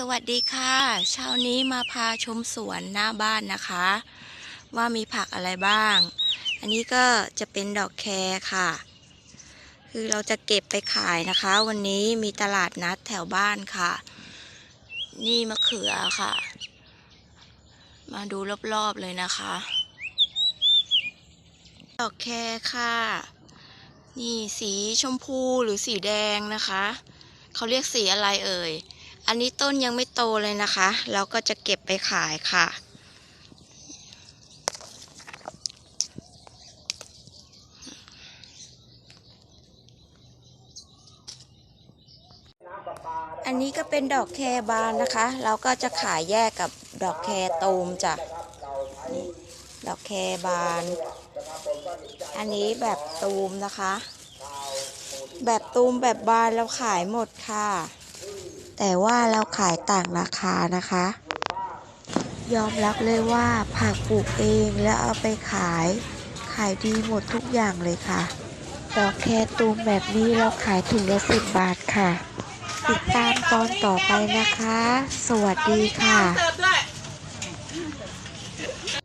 สวัสดีค่ะ เช้านี้มาพาชมสวนหน้าบ้านนะคะ ว่ามีผักอะไรบ้าง อันนี้ก็จะเป็นดอกแครค่ะ คือเราจะเก็บไปขายนะคะ วันนี้มีตลาดนัดแถวบ้านค่ะ นี่มะเขือค่ะ มาดูรอบๆเลยนะคะ ดอกแครค่ะ นี่สีชมพูหรือสีแดงนะคะ เขาเรียกสีอะไรเอ่ย อันนี้ต้นยังไม่โตเลยนะคะ เราก็จะเก็บไปขายค่ะ อันนี้ก็เป็นดอกแคบานนะคะ เราก็จะขายแยกกับดอกแคตูมจ้ะดอกแคบาน อันนี้แบบตูมนะคะ แบบตูมแบบบานเราขายหมดค่ะ แต่ว่าเราขายต่างราคานะคะ ยอมรับเลยว่าผักปลูกเองแล้วเอาไปขาย ขายดีหมดทุกอย่างเลยค่ะ ดอกแคตูมแบบนี้เราขายถุงละสิบบาทค่ะ ติดตามตอนต่อไปนะคะ สวัสดีค่ะ